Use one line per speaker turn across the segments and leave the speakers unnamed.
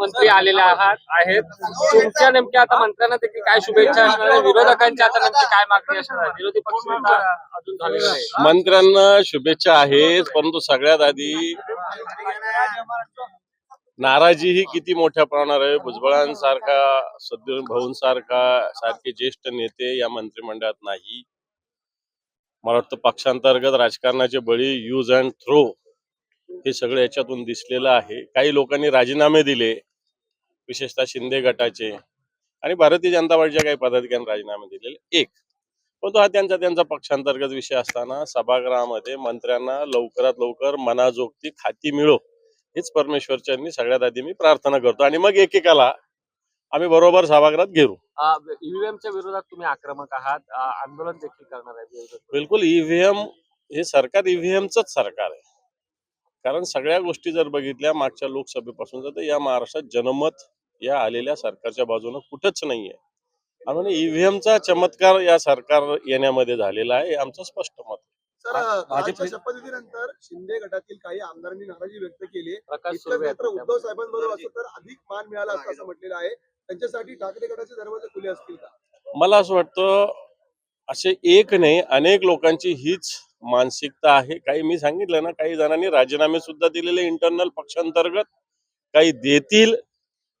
मंत्री आलेले आहात. आहेत. तुमच्या नेमक्या आता मंत्र्यांना देखील काय शुभेच्छा असणार आहे? विरोधकांच्या आता नेमकी काय मागणी असणार आहे? विरोधी पक्ष अजून झालेला आहे
मंत्र्यांना शुभेच्छा आहेत परंतु सगळ्यात आधी नाराजी ही किती मोठ्या प्रमाणावर आहे? भुजबळांसारखा सद्गुरू भाऊंसारखा सारखे ज्येष्ठ नेते या मंत्रिमंडळात नाही. मला वाटतं पक्षांतर्गत राजकारणाचे बळी यूज अँड थ्रो हे सगळं याच्यातून दिसलेलं आहे. काही लोकांनी राजीनामे दिले. विशेषतः शिंदे गटाचे आणि भारतीय जनता पार्टीच्या काही पदाधिकाऱ्यांनी राजीनामे दिलेले. एक पण तो हा त्यांचा त्यांचा पक्षांतर्गत विषय असताना सभागृहामध्ये मंत्र्यांना लवकरात लवकर मनाजोगती खाती मिळो हेच परमेश्वर चरणी सगळ्यात आधी मी प्रार्थना करतो. आणि मग एकेकाला आम्ही बरोबर सभागृहात घेऊ
ईव्हीएमच्या विरोधात तुम्ही आक्रमक आहात. आंदोलन देखील करणार आहे.
बिलकुल ईव्हीएम हे सरकार ईव्हीएमच सरकार आहे. कारण सगळ्या गोष्टी जर बघितल्या मागच्या लोकसभेपासून तर या महाराष्ट्रात जनमत या आलेल्या सरकारच्या बाजूनं कुठंच नाहीये. आणि ईव्हीएमचा चमत्कार या सरकार येण्यामध्ये झालेला आहे हे आमचं स्पष्ट मत आहे.
सर भाजपच्या शपथविधीनंतर शिंदे गटातील काही आमदारांनी नाराजी व्यक्त केली. आहे.
प्रकाश
इतकंच
सुर्वे
नाही तर
आहेत
उद्धव साहेबांबरोबर असं तर अधिक मान मिळाला असतं असं म्हटलेलं आहे. त्यांच्यासाठी ठाकरे गटाचे दरवाजे खुले असतील का?
मला असं वाटतं असे एक नाही अनेक लोकांची हीच मानसिकता आहे. काही मी सांगितलं ना काही जणांनी राजीनामे सुद्धा दिलेले इंटरनल पक्षांतर्गत. काही देतील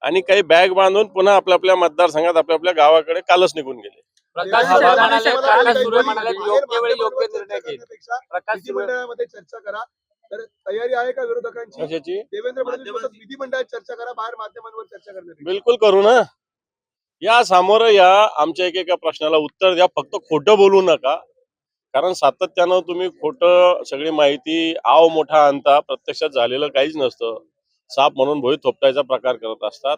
आणि काही बॅग बांधून पुन्हा आपल्या आपल्या मतदारसंघात आपल्या आपल्या गावाकडे कालच निघून गेले.
चर्चा करा. तर तयारी आहे का विरोधकांची?
कशाची?
देवेंद्र फडणवीस बोलतात, विधिमंडळात चर्चा करा बाहेर माध्यमांवर चर्चा करण्यापेक्षा
बिलकुल करू ना. या सामोरं या आमच्या एकेका प्रश्नाला उत्तर द्या. फक्त खोटं बोलू नका. कारण सातत्यानं तुम्ही खोटं सगळी माहिती आव मोठा आणता. प्रत्यक्षात झालेलं काहीच नसतं. साप म्हणून भोई थोपटायचा प्रकार करत असतात.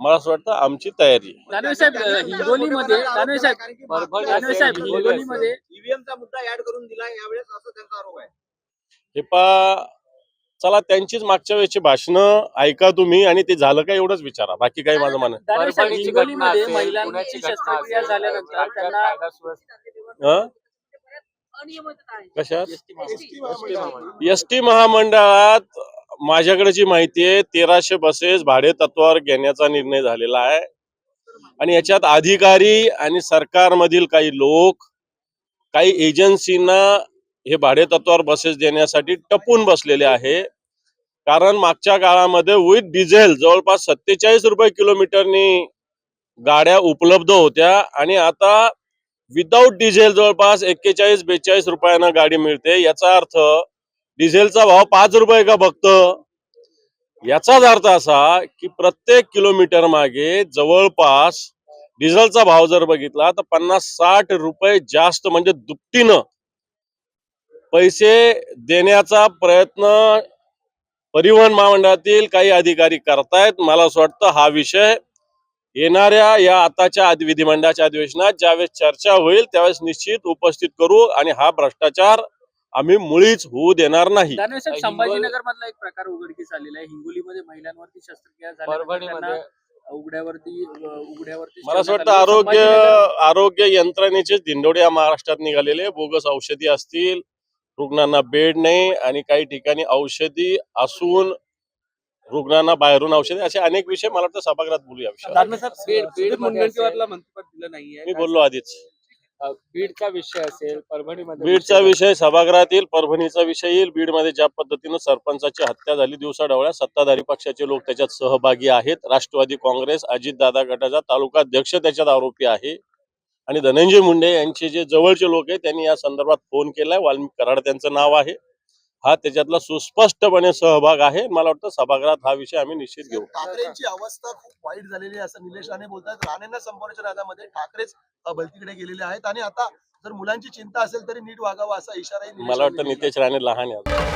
मला असं वाटतं आमची तयारी आहे.
दानवे साहेब हिंगोलीमध्ये दानवे साहेब
परभणी
दानवे
असेल,
साहेब
हिंगोली
हिंगोलीमध्ये
ईव्हीएमचा मुद्दा ऍड करून दिला यावेळेस असं त्यांचा आरोप आहे.
हे पा चला त्यांचीच मागच्या वेळेची भाषणं ऐका तुम्ही आणि ते झालं का एवढंच विचारा. बाकी काही माझं मान
दानवे साहेब हिंगोलीमध्ये महिलांची शस्त्रक्रिया झाल्यानंतर त्यांना
हं? कशात?
एसटी
एस टी महामंडळात माझ्याकडे जी माहिती आहे तेराशे बसेस भाडे तत्वावर घेण्याचा निर्णय झालेला आहे. आणि याच्यात अधिकारी आणि सरकारमधील काही लोक काही एजन्सींना हे भाडे तत्वावर बसेस देण्यासाठी टपून बसलेले आहे. कारण मागच्या काळामध्ये विथ डिझेल जवळपास सत्तेचाळीस रुपये किलोमीटरनी गाड्या उपलब्ध होत्या आणि आता विदाऊट डिझेल जवळपास एक्केचाळीस बेचाळीस रुपयानं गाडी मिळते. याचा अर्थ डिझेलचा भाव पाच रुपये का फक्त याचाच अर्थ असा की प्रत्येक किलोमीटर मागे जवळपास डिझेलचा भाव जर बघितला तर पन्नास साठ रुपये जास्त म्हणजे दुपटीनं पैसे देण्याचा प्रयत्न परिवहन महामंडळातील काही अधिकारी करतायत. मला असं वाटतं हा विषय येणाऱ्या या आताच्या विधिमंडळाच्या अधिवेशनात ज्यावेळेस चर्चा होईल त्यावेळेस निश्चित उपस्थित करू आणि हा भ्रष्टाचार आम्ही मुळीच होऊ देणार नाही.
संभाजीनगर मधला एक प्रकार उघडकीस आलेला आहे. हिंगोलीमध्ये महिलांवरती शस्त्रक्रिया उघड्यावरती उघड्यावरती
मला असं वाटतं. आरोग्य आरोग्य यंत्रणेचेच दिंडोडे या महाराष्ट्रात निघालेले बोगस औषधी असतील रुग्णांना बेड नाही आणि काही ठिकाणी औषधी असून रुग्णांना बाहेरून औषधी असे अनेक विषय मला वाटतं सभागृहात बोलू या विषयावर.
दानवे साहेब
बीड-
सुधीर
बीडमध्ये
मुनगंटीवारला मंत्रिपद दिलं नाहीये.
मी बोललो आधीच.
बीडचा विषय असेल परभणीमध्ये
बीडचा विषय सभागृहात येईल परभणीचा विषय येईल. बीडमध्ये ज्या पद्धतीनं सरपंचाची हत्या झाली दिवसाढवळ्या सत्ताधारी पक्षाचे लोक त्याच्यात सहभागी आहेत. राष्ट्रवादी काँग्रेस अजितदादा गटाचा तालुका अध्यक्ष त्याच्यात आरोपी आहे. आणि धनंजय मुंडे यांचे जे जवळचे लोक आहेत त्यांनी या संदर्भात फोन केलाय. वाल्मिक कराड त्यांचं नाव आहे. हा त्याच्यातला सुस्पष्टपणे सहभाग आहे मला वाटतं सभागृहात हा विषय आम्ही निश्चित घेऊ
ठाकरेंची अवस्था खूप वाईट झालेली आहे असं निलेश राणे बोलतात राणेंना संपवण्याच्या नादामध्ये ठाकरेच भलतीकडे गेलेले आहेत आणि आता जर मुलांची चिंता असेल तरी नीट वागावं असा इशाराही
मला वाटतं. नितेश राणे लहान आहे.